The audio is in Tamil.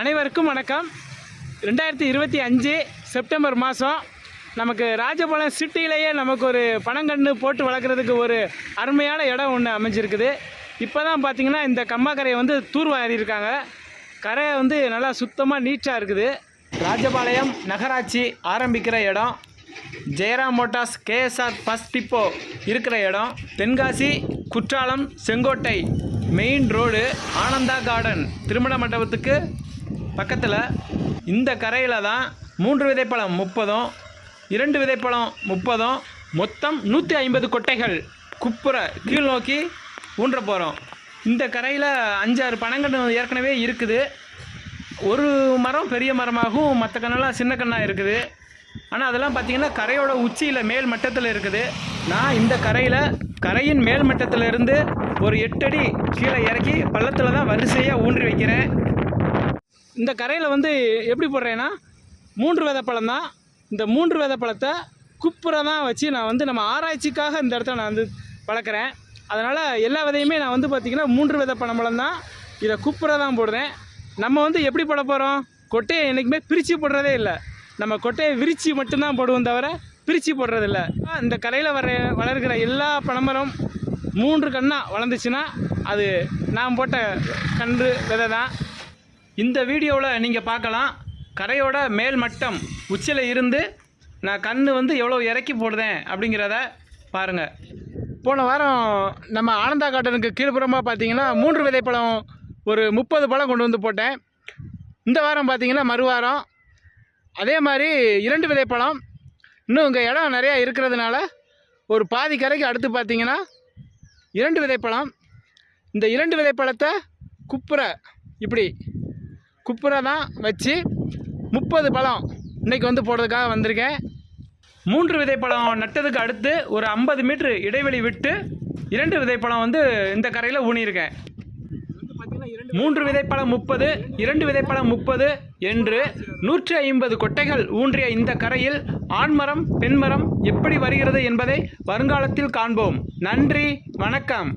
அனைவருக்கும் வணக்கம். ரெண்டாயிரத்தி இருபத்தி அஞ்சு செப்டம்பர் மாதம் நமக்கு ராஜபாளையம் சிட்டியிலேயே நமக்கு ஒரு பனங்கன்று போட்டு வளர்க்குறதுக்கு ஒரு அருமையான இடம் ஒன்று அமைஞ்சிருக்குது. இப்போ தான் பார்த்தீங்கன்னா இந்த கம்மாக்கரையை வந்து தூர்வாரியிருக்காங்க. கரை வந்து நல்லா சுத்தமாக நீட்டாக இருக்குது. ராஜபாளையம் நகராட்சி ஆரம்பிக்கிற இடம். Jayaram motors KSR first depot இருக்கிற இடம். Tenkasi Courtallam Sengottai main road Ananda garden திருமண மண்டபத்துக்கு பக்கத்தில் இந்த கரையில் தான் மூன்று விதைப்பழம் முப்பதும் இரண்டு விதைப்பழம் முப்பதும் மொத்தம் நூற்றி ஐம்பது கொட்டைகள் குப்புற கீழ் நோக்கி ஊன்ற போகிறோம் இந்த கரையில் அஞ்சாறு பனங்கன்று ஏற்கனவே இருக்குது. ஒரு மரம் பெரிய மரமாகவும் மற்ற கண்ணெல்லாம் சின்ன கண்ணாக இருக்குது. ஆனால் அதெல்லாம் பார்த்தீங்கன்னா கரையோட உச்சியில் மேல் மட்டத்தில் இருக்குது. நான் இந்த கரையில் கரையின் மேல் மட்டத்தில் இருந்து ஒரு எட்டடி கீழே இறக்கி பள்ளத்தில் தான் வரிசையாக ஊன்றி வைக்கிறேன். இந்த கரையில் வந்து எப்படி போடுறேன்னா மூன்று விதைப்பழம் தான். இந்த மூன்று விதைப்பழத்தை குப்புற தான் வச்சு நான் வந்து நம்ம ஆராய்ச்சிக்காக இந்த இடத்துல நான் வந்து வளர்க்குறேன். அதனால் எல்லா விதையுமே நான் வந்து பார்த்திங்கன்னா மூன்று வித பழம்பழம் தான். இதை குப்புற தான் போடுறேன். நம்ம வந்து எப்படி போட போகிறோம் கொட்டையை என்றைக்குமே பிரித்து போடுறதே இல்லை. நம்ம கொட்டையை விரித்து மட்டும்தான் போடுவோம் தவிர பிரித்து போடுறதில்ல இந்த கரையில் வர வளர்கிற எல்லா பனைமரம் மூன்று கண்ணாக வளர்ந்துச்சுன்னா அது நான் போட்ட கன்று விதை தான் இந்த வீடியோவில் நீங்கள் பார்க்கலாம். கரையோட மேல் மட்டம் உச்சியில் இருந்து நான் கண் வந்து எவ்வளோ இறக்கி போடுதேன் அப்படிங்கிறத பாருங்கள் போன வாரம் நம்ம ஆனந்தா கார்டனுக்கு கீழ்ப்புறமாக பார்த்தீங்கன்னா மூன்று விதைப்பழம் ஒரு முப்பது பழம் கொண்டு வந்து போட்டேன். இந்த வாரம் பார்த்தீங்கன்னா மறுவாரம். அதே மாதிரி இரண்டு விதைப்பழம் இன்னும் இங்கே இடம் நிறையா இருக்கிறதுனால ஒரு பாதி கரைக்கு அடுத்து பார்த்தீங்கன்னா இரண்டு விதைப்பழம் இந்த இரண்டு விதைப்பழத்தை குப்புற இப்படி குப்புரை தான் வச்சு முப்பது பழம் இன்னைக்கு வந்து போடுறதுக்காக வந்திருக்கேன். மூன்று விதைப்பழம் நட்டதுக்கு அடுத்து ஒரு ஐம்பது மீட்ரு இடைவெளி விட்டு இரண்டு விதைப்பழம் வந்து இந்த கரையில் ஊனியிருக்கேன். மூன்று விதைப்பழம் முப்பது இரண்டு விதைப்பழம் முப்பது என்று நூற்றி ஐம்பது கொட்டைகள் ஊன்றிய இந்த கரையில் ஆண்மரம் பெண்மரம் எப்படி வருகிறது என்பதை வருங்காலத்தில் காண்போம். நன்றி வணக்கம்.